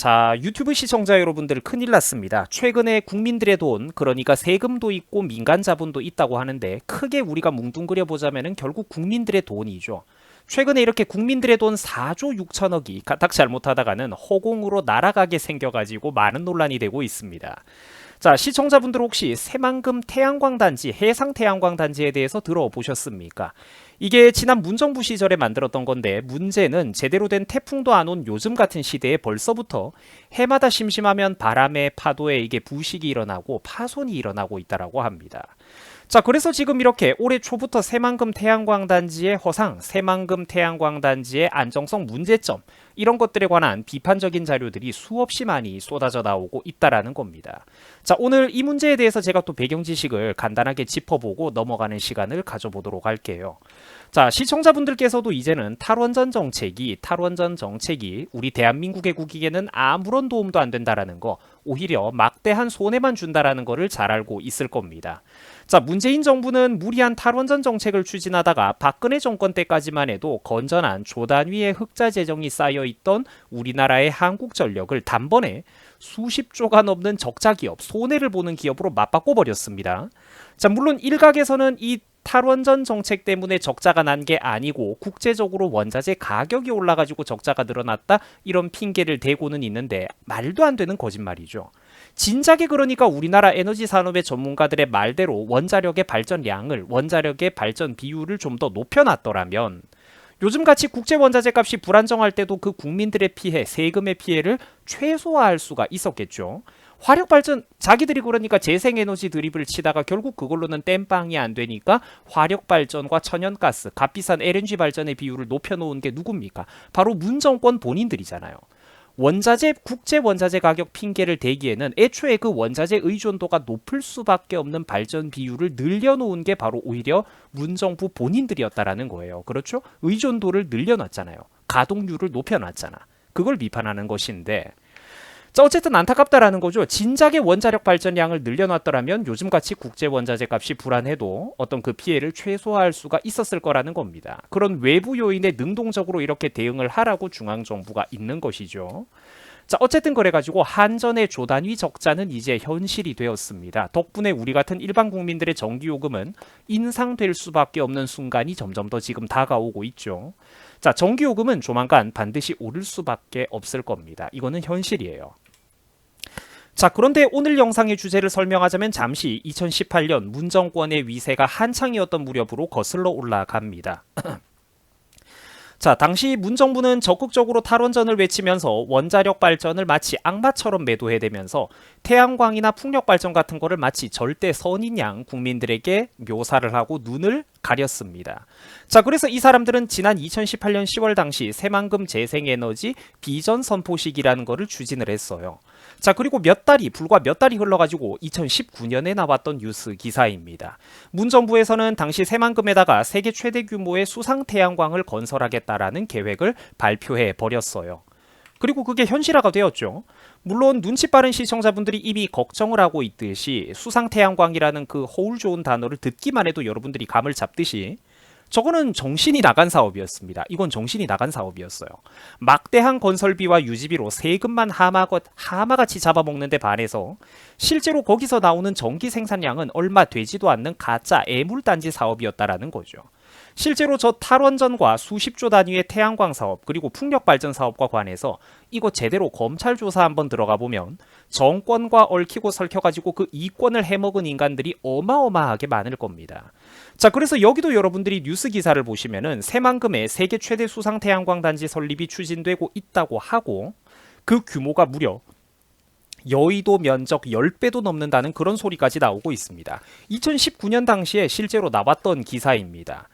자, 유튜브 시청자 여러분들 큰일 났습니다. 최근에 국민들의 돈, 그러니까 세금도 있고 민간 자본도 있다고 하는데 크게 우리가 뭉뚱그려 보자면은 결국 국민들의 돈이죠. 최근에 이렇게 국민들의 돈 4조 6천억이 가닥 잘못하다가는 허공으로 날아가게 생겨가지고 많은 논란이 되고 있습니다. 자, 시청자분들 혹시 새만금 태양광 단지, 해상 태양광 단지에 대해서 들어보셨습니까? 이게 지난 문정부 시절에 만들었던 건데 문제는 제대로 된 태풍도 안 온 요즘 같은 시대에 벌써부터 해마다 심심하면 바람에 파도에 이게 부식이 일어나고 파손이 일어나고 있다라고 합니다. 자, 그래서 지금 이렇게 올해 초부터 새만금 태양광 단지의 허상, 새만금 태양광 단지의 안정성 문제점 이런 것들에 관한 비판적인 자료들이 수없이 많이 쏟아져 나오고 있다라는 겁니다. 자, 오늘 이 문제에 대해서 제가 또 배경 지식을 간단하게 짚어보고 넘어가는 시간을 가져보도록 할게요. 자, 시청자분들께서도 이제는 탈원전 정책이 탈원전 정책이 우리 대한민국의 국익에는 아무런 도움도 안 된다라는 거, 오히려 막대한 손해만 준다라는 거를 잘 알고 있을 겁니다. 자, 문재인 정부는 무리한 탈원전 정책을 추진하다가 박근혜 정권 때까지만 해도 건전한 조단위의 흑자 재정이 쌓여 있던 우리나라의 한국 전력을 단번에 수십 조가 넘는 적자 기업, 손해를 보는 기업으로 맞바꿔 버렸습니다. 자, 물론 일각에서는 이 탈원전 정책 때문에 적자가 난 게 아니고 국제적으로 원자재 가격이 올라가지고 적자가 늘어났다 이런 핑계를 대고는 있는데 말도 안 되는 거짓말이죠. 진작에 그러니까 우리나라 에너지 산업의 전문가들의 말대로 원자력의 발전량을 원자력의 발전 비율을 좀 더 높여놨더라면 요즘 같이 국제 원자재 값이 불안정할 때도 그 국민들의 피해, 세금의 피해를 최소화할 수가 있었겠죠. 화력 발전 자기들이 그러니까 재생 에너지 드립을 치다가 결국 그걸로는 땜빵이 안 되니까 화력 발전과 천연가스, 값비싼 LNG 발전의 비율을 높여 놓은 게 누굽니까? 바로 문정권 본인들이잖아요. 원자재 국제 원자재 가격 핑계를 대기에는 애초에 그 원자재 의존도가 높을 수밖에 없는 발전 비율을 늘려놓은 게 바로 오히려 문정부 본인들이었다라는 거예요. 그렇죠? 의존도를 늘려놨잖아요. 가동률을 높여놨잖아. 그걸 비판하는 것인데 자, 어쨌든 안타깝다라는 거죠. 진작에 원자력 발전량을 늘려놨더라면 요즘같이 국제 원자재 값이 불안해도 어떤 그 피해를 최소화할 수가 있었을 거라는 겁니다. 그런 외부 요인에 능동적으로 이렇게 대응을 하라고 중앙 정부가 있는 것이죠. 자, 어쨌든 그래가지고 한전의 조단위 적자는 이제 현실이 되었습니다. 덕분에 우리 같은 일반 국민들의 전기요금은 인상될 수밖에 없는 순간이 점점 더 지금 다가오고 있죠. 자, 전기요금은 조만간 반드시 오를 수밖에 없을 겁니다. 이거는 현실이에요. 자, 그런데 오늘 영상의 주제를 설명하자면 잠시 2018년 문정권의 위세가 한창이었던 무렵으로 거슬러 올라갑니다. 자, 당시 문정부는 적극적으로 탈원전을 외치면서 원자력 발전을 마치 악마처럼 매도해대면서 태양광이나 풍력 발전 같은 거를 마치 절대 선인 양 국민들에게 묘사를 하고 눈을 가렸습니다. 자, 그래서 이 사람들은 지난 2018년 10월 당시 새만금 재생에너지 비전 선포식이라는 거를 추진을 했어요. 자, 그리고 몇 달이, 불과 몇 달이 흘러가지고 2019년에 나왔던 뉴스 기사입니다. 문 정부에서는 당시 새만금에다가 세계 최대 규모의 수상 태양광을 건설하겠다라는 계획을 발표해 버렸어요. 그리고 그게 현실화가 되었죠. 물론 눈치 빠른 시청자분들이 이미 걱정을 하고 있듯이 수상 태양광이라는 그 허울 좋은 단어를 듣기만 해도 여러분들이 감을 잡듯이 저거는 정신이 나간 사업이었습니다. 이건 정신이 나간 사업이었어요. 막대한 건설비와 유지비로 세금만 하마같이 잡아먹는 데 반해서 실제로 거기서 나오는 전기 생산량은 얼마 되지도 않는 가짜 애물단지 사업이었다라는 거죠. 실제로 저 탈원전과 수십조 단위의 태양광 사업 그리고 풍력 발전 사업과 관해서 이거 제대로 검찰 조사 한번 들어가 보면 정권과 얽히고 설켜가지고 그 이권을 해먹은 인간들이 어마어마하게 많을 겁니다. 자, 그래서 여기도 여러분들이 뉴스 기사를 보시면은 새만금의 세계 최대 수상 태양광 단지 설립이 추진되고 있다고 하고 그 규모가 무려 여의도 면적 10배도 넘는다는 그런 소리까지 나오고 있습니다. 2019년 당시에 실제로 나왔던 기사입니다.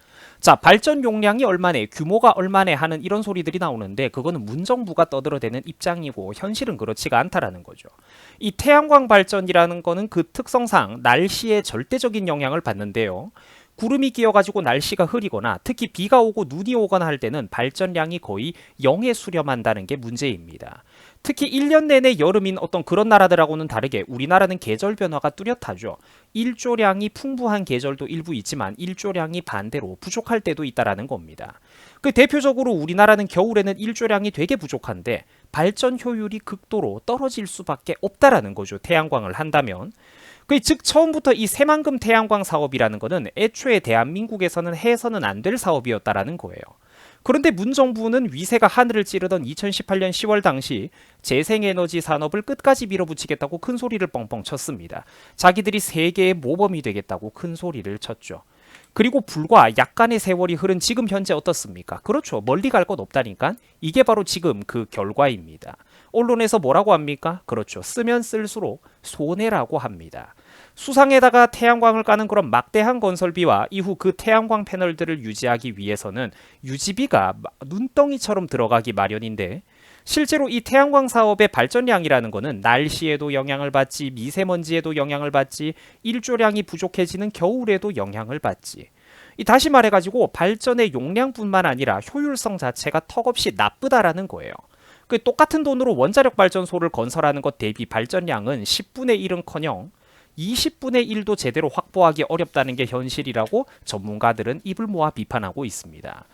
자, 발전 용량이 얼마네, 규모가 얼마네 하는 이런 소리들이 나오는데 그거는 문정부가 떠들어대는 입장이고 현실은 그렇지가 않다라는 거죠. 이 태양광 발전이라는 거는 그 특성상 날씨에 절대적인 영향을 받는데요. 구름이 끼어가지고 날씨가 흐리거나 특히 비가 오고 눈이 오거나 할 때는 발전량이 거의 0에 수렴한다는 게 문제입니다. 특히 1년 내내 여름인 어떤 그런 나라들하고는 다르게 우리나라는 계절 변화가 뚜렷하죠. 일조량이 풍부한 계절도 일부 있지만 일조량이 반대로 부족할 때도 있다라는 겁니다. 그 대표적으로 우리나라는 겨울에는 일조량이 되게 부족한데 발전 효율이 극도로 떨어질 수밖에 없다라는 거죠. 태양광을 한다면. 그즉 처음부터 이 새만금 태양광 사업이라는 거는 애초에 대한민국에서는 해서는 안 될 사업이었다라는 거예요. 그런데 문 정부는 위세가 하늘을 찌르던 2018년 10월 당시 재생에너지 산업을 끝까지 밀어붙이겠다고 큰 소리를 뻥뻥 쳤습니다. 자기들이 세계의 모범이 되겠다고 큰 소리를 쳤죠. 그리고 불과 약간의 세월이 흐른 지금 현재 어떻습니까? 그렇죠. 멀리 갈 것 없다니까. 이게 바로 지금 그 결과입니다. 언론에서 뭐라고 합니까? 그렇죠. 쓰면 쓸수록 손해라고 합니다. 수상에다가 태양광을 까는 그런 막대한 건설비와 이후 그 태양광 패널들을 유지하기 위해서는 유지비가 마- 눈덩이처럼 들어가기 마련인데 실제로 이 태양광 사업의 발전량이라는 거는 날씨에도 영향을 받지 미세먼지에도 영향을 받지 일조량이 부족해지는 겨울에도 영향을 받지 이 다시 말해가지고 발전의 용량뿐만 아니라 효율성 자체가 턱없이 나쁘다라는 거예요. 그 똑같은 돈으로 원자력 발전소를 건설하는 것 대비 발전량은 10분의 1은커녕 20분의 1도 제대로 확보하기 어렵다는 게 현실이라고 전문가들은 입을 모아 비판하고 있습니다.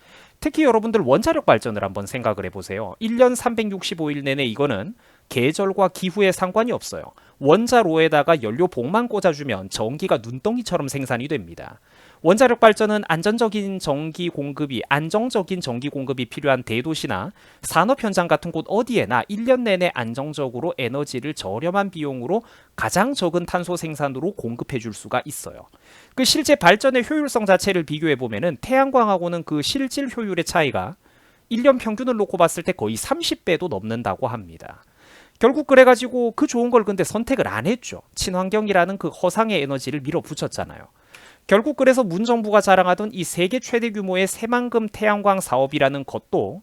특히 여러분들 원자력 발전을 한번 생각을 해보세요. 1년 365일 내내 이거는 계절과 기후에 상관이 없어요. 원자로에다가 연료 봉만 꽂아주면 전기가 눈덩이처럼 생산이 됩니다. 원자력 발전은 안전적인 전기 공급이 안정적인 전기 공급이 필요한 대도시나 산업 현장 같은 곳 어디에나 1년 내내 안정적으로 에너지를 저렴한 비용으로 가장 적은 탄소 생산으로 공급해 줄 수가 있어요. 그 실제 발전의 효율성 자체를 비교해 보면은 태양광하고는 그 실질 효율의 차이가 1년 평균을 놓고 봤을 때 거의 30배도 넘는다고 합니다. 결국 그래가지고 그 좋은 걸 근데 선택을 안 했죠. 친환경이라는 그 허상의 에너지를 밀어붙였잖아요. 결국 그래서 문 정부가 자랑하던 이 세계 최대 규모의 새만금 태양광 사업이라는 것도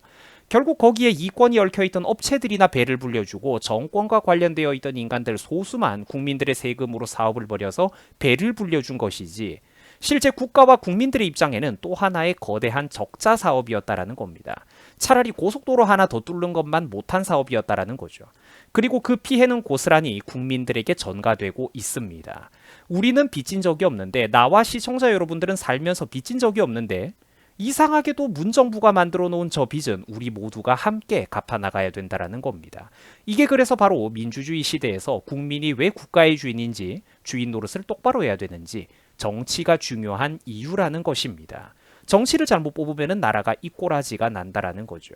결국 거기에 이권이 얽혀 있던 업체들이나 배를 불려주고 정권과 관련되어 있던 인간들 소수만 국민들의 세금으로 사업을 벌여서 배를 불려준 것이지 실제 국가와 국민들의 입장에는 또 하나의 거대한 적자 사업이었다라는 겁니다. 차라리 고속도로 하나 더 뚫는 것만 못한 사업이었다라는 거죠. 그리고 그 피해는 고스란히 국민들에게 전가되고 있습니다. 우리는 빚진 적이 없는데 나와 시청자 여러분들은 살면서 빚진 적이 없는데 이상하게도 문정부가 만들어 놓은 저 빚은 우리 모두가 함께 갚아 나가야 된다라는 겁니다. 이게 그래서 바로 민주주의 시대에서 국민이 왜 국가의 주인인지 주인 노릇을 똑바로 해야 되는지 정치가 중요한 이유라는 것입니다. 정치를 잘못 뽑으면 나라가 이 꼬라지가 난다라는 거죠.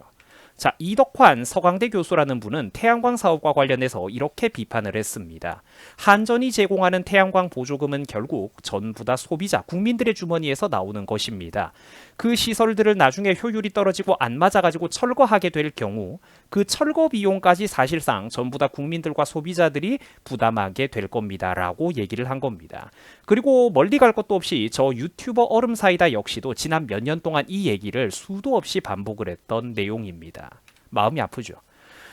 자, 이덕환 서강대 교수라는 분은 태양광 사업과 관련해서 이렇게 비판을 했습니다. 한전이 제공하는 태양광 보조금은 결국 전부 다 소비자, 국민들의 주머니에서 나오는 것입니다. 그 시설들을 나중에 효율이 떨어지고 안 맞아가지고 철거하게 될 경우 그 철거 비용까지 사실상 전부 다 국민들과 소비자들이 부담하게 될 겁니다 라고 얘기를 한 겁니다. 그리고 멀리 갈 것도 없이 저 유튜버 얼음사이다 역시도 지난 몇 년 동안 이 얘기를 수도 없이 반복을 했던 내용입니다. 마음이 아프죠.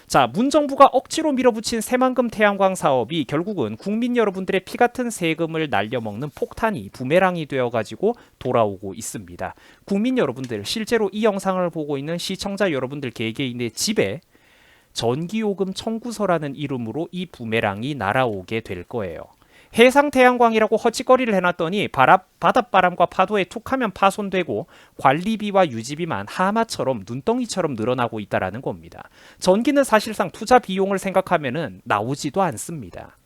자, 문정부가 억지로 밀어붙인 새만금 태양광 사업이 결국은 국민 여러분들의 피 같은 세금을 날려먹는 폭탄이 부메랑이 되어가지고 돌아오고 있습니다. 국민 여러분들, 실제로 이 영상을 보고 있는 시청자 여러분들 개개인의 집에 전기요금 청구서라는 이름으로 이 부메랑이 날아오게 될 거예요. 해상 태양광이라고 헛짓거리를 해놨더니 바람, 바닷바람과 파도에 툭하면 파손되고 관리비와 유지비만 하마처럼 눈덩이처럼 늘어나고 있다라는 겁니다. 전기는 사실상 투자 비용을 생각하면은 나오지도 않습니다.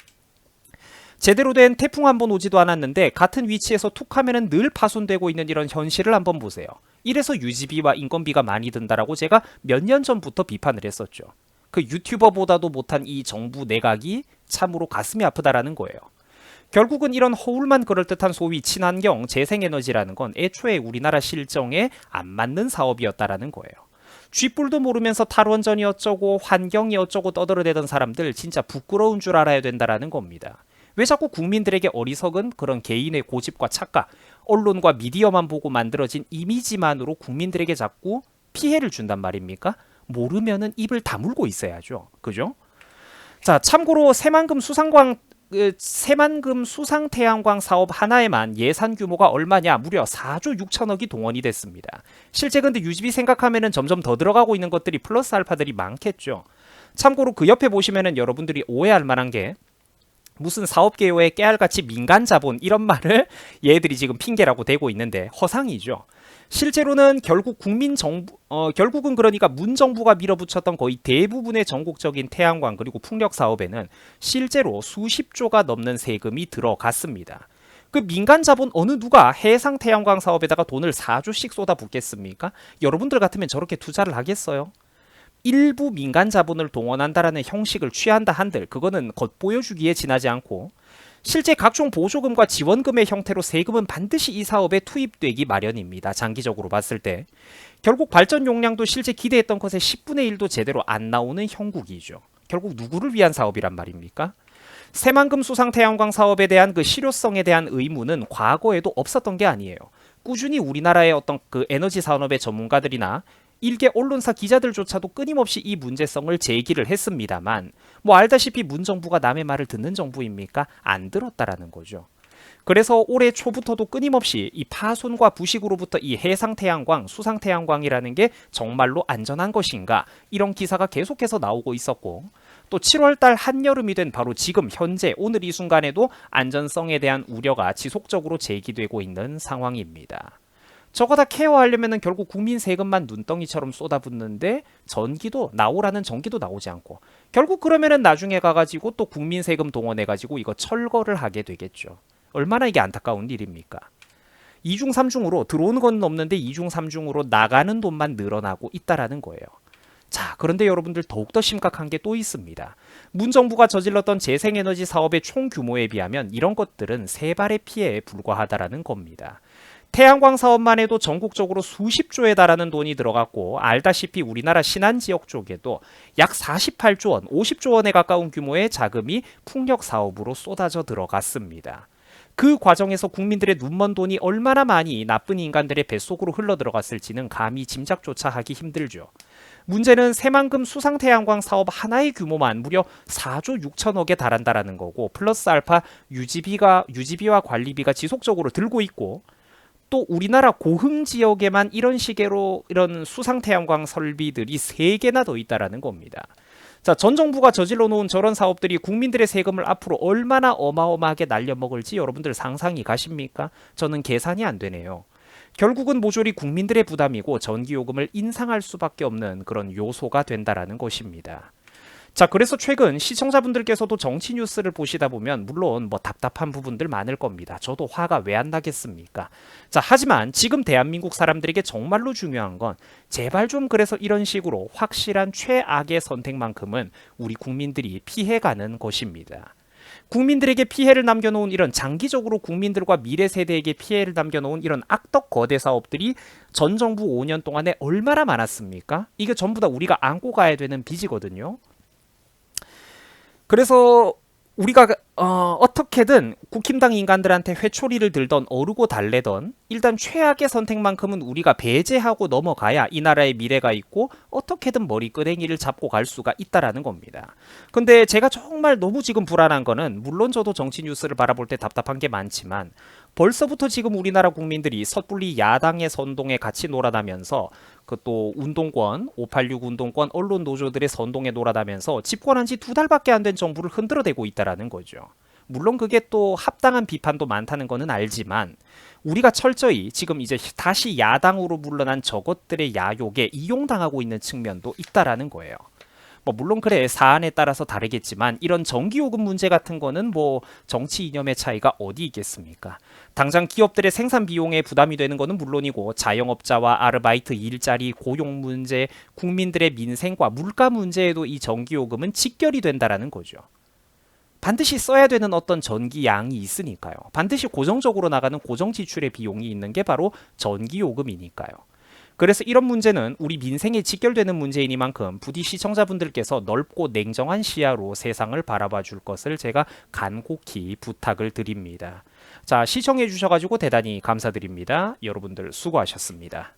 제대로 된 태풍 한 번 오지도 않았는데 같은 위치에서 툭 하면은 늘 파손되고 있는 이런 현실을 한번 보세요. 이래서 유지비와 인건비가 많이 든다라고 제가 몇 년 전부터 비판을 했었죠. 그 유튜버보다도 못한 이 정부 내각이 참으로 가슴이 아프다라는 거예요. 결국은 이런 허울만 그럴듯한 소위 친환경 재생에너지라는 건 애초에 우리나라 실정에 안 맞는 사업이었다라는 거예요. 쥐뿔도 모르면서 탈원전이 어쩌고 환경이 어쩌고 떠들어대던 사람들 진짜 부끄러운 줄 알아야 된다라는 겁니다. 왜 자꾸 국민들에게 어리석은 그런 개인의 고집과 착각, 언론과 미디어만 보고 만들어진 이미지만으로 국민들에게 자꾸 피해를 준단 말입니까? 모르면은 입을 다물고 있어야죠. 그죠? 자, 참고로 새만금 수상광 그 새만금 수상 태양광 사업 하나에만 예산 규모가 얼마냐? 무려 4조 6천억이 동원이 됐습니다. 실제 근데 유지비 생각하면은 점점 더 들어가고 있는 것들이 플러스 알파들이 많겠죠. 참고로 그 옆에 보시면은 여러분들이 오해할 만한 게 무슨 사업 개요에 깨알같이 민간 자본 이런 말을 얘들이 지금 핑계라고 대고 있는데 허상이죠. 실제로는 결국 국민 정부 어 결국은 그러니까 문 정부가 밀어붙였던 거의 대부분의 전국적인 태양광 그리고 풍력 사업에는 실제로 수십조가 넘는 세금이 들어갔습니다. 그 민간 자본 어느 누가 해상 태양광 사업에다가 돈을 4조씩 쏟아붓겠습니까? 여러분들 같으면 저렇게 투자를 하겠어요? 일부 민간 자본을 동원한다라는 형식을 취한다 한들 그거는 겉보여주기에 지나지 않고 실제 각종 보조금과 지원금의 형태로 세금은 반드시 이 사업에 투입되기 마련입니다. 장기적으로 봤을 때 결국 발전 용량도 실제 기대했던 것의 10분의 1도 제대로 안 나오는 형국이죠. 결국 누구를 위한 사업이란 말입니까? 새만금 수상 태양광 사업에 대한 그 실효성에 대한 의무는 과거에도 없었던 게 아니에요. 꾸준히 우리나라의 어떤 그 에너지 산업의 전문가들이나 일개 언론사 기자들조차도 끊임없이 이 문제성을 제기를 했습니다만 뭐 알다시피 문정부가 남의 말을 듣는 정부입니까? 안 들었다라는 거죠. 그래서 올해 초부터도 끊임없이 이 파손과 부식으로부터 이 해상 태양광, 수상 태양광이라는 게 정말로 안전한 것인가 이런 기사가 계속해서 나오고 있었고 또 7월 달 한여름이 된 바로 지금 현재 오늘 이 순간에도 안전성에 대한 우려가 지속적으로 제기되고 있는 상황입니다. 저거 다 케어하려면 결국 국민 세금만 눈덩이처럼 쏟아붓는데 전기도 나오라는 전기도 나오지 않고 결국 그러면은 나중에 가가지고 또 국민 세금 동원해가지고 이거 철거를 하게 되겠죠. 얼마나 이게 안타까운 일입니까? 2중 3중으로 들어오는 건 없는데 2중 3중으로 나가는 돈만 늘어나고 있다라는 거예요. 자, 그런데 여러분들 더욱더 심각한 게 또 있습니다. 문 정부가 저질렀던 재생에너지 사업의 총 규모에 비하면 이런 것들은 세 발의 피해에 불과하다라는 겁니다. 태양광 사업만 해도 전국적으로 수십 조에 달하는 돈이 들어갔고 알다시피 우리나라 신안 지역 쪽에도 약 48조 원, 50조 원에 가까운 규모의 자금이 풍력 사업으로 쏟아져 들어갔습니다. 그 과정에서 국민들의 눈먼 돈이 얼마나 많이 나쁜 인간들의 뱃속으로 흘러 들어갔을지는 감히 짐작조차 하기 힘들죠. 문제는 새만금 수상 태양광 사업 하나의 규모만 무려 4조 6천억에 달한다라는 거고 플러스 알파 유지비가 유지비와 관리비가 지속적으로 들고 있고 또 우리나라 고흥 지역에만 이런 식으로 이런 수상 태양광 설비들이 세 개나 더 있다라는 겁니다. 자, 전 정부가 저질러 놓은 저런 사업들이 국민들의 세금을 앞으로 얼마나 어마어마하게 날려먹을지 여러분들 상상이 가십니까? 저는 계산이 안 되네요. 결국은 모조리 국민들의 부담이고 전기요금을 인상할 수밖에 없는 그런 요소가 된다라는 것입니다. 자, 그래서 최근 시청자분들께서도 정치 뉴스를 보시다 보면 물론 뭐 답답한 부분들 많을 겁니다. 저도 화가 왜 안 나겠습니까? 자, 하지만 지금 대한민국 사람들에게 정말로 중요한 건 제발 좀 그래서 이런 식으로 확실한 최악의 선택만큼은 우리 국민들이 피해가는 것입니다. 국민들에게 피해를 남겨놓은 이런 장기적으로 국민들과 미래 세대에게 피해를 남겨놓은 이런 악덕 거대 사업들이 전 정부 5년 동안에 얼마나 많았습니까? 이게 전부 다 우리가 안고 가야 되는 빚이거든요. 그래서 우리가 어, 어떻게든 국힘당 인간들한테 회초리를 들던 어르고 달래던 일단 최악의 선택만큼은 우리가 배제하고 넘어가야 이 나라의 미래가 있고 어떻게든 머리끄댕이를 잡고 갈 수가 있다라는 겁니다. 근데 제가 정말 너무 지금 불안한 거는 물론 저도 정치 뉴스를 바라볼 때 답답한 게 많지만 벌써부터 지금 우리나라 국민들이 섣불리 야당의 선동에 같이 놀아나면서 그 또 운동권, 586 운동권, 언론 노조들의 선동에 놀아나면서 집권한 지 두 달밖에 안 된 정부를 흔들어대고 있다라는 거죠. 물론 그게 또 합당한 비판도 많다는 거는 알지만 우리가 철저히 지금 이제 다시 야당으로 물러난 저것들의 야욕에 이용당하고 있는 측면도 있다라는 거예요. 뭐 물론 그래 사안에 따라서 다르겠지만 이런 전기요금 문제 같은 거는 뭐 정치 이념의 차이가 어디 있겠습니까? 당장 기업들의 생산 비용에 부담이 되는 거는 물론이고 자영업자와 아르바이트 일자리 고용 문제 국민들의 민생과 물가 문제에도 이 전기요금은 직결이 된다라는 거죠. 반드시 써야 되는 어떤 전기 양이 있으니까요. 반드시 고정적으로 나가는 고정 지출의 비용이 있는 게 바로 전기 요금이니까요. 그래서 이런 문제는 우리 민생에 직결되는 문제이니만큼 부디 시청자분들께서 넓고 냉정한 시야로 세상을 바라봐 줄 것을 제가 간곡히 부탁을 드립니다. 자, 시청해 주셔가지고 대단히 감사드립니다. 여러분들 수고하셨습니다.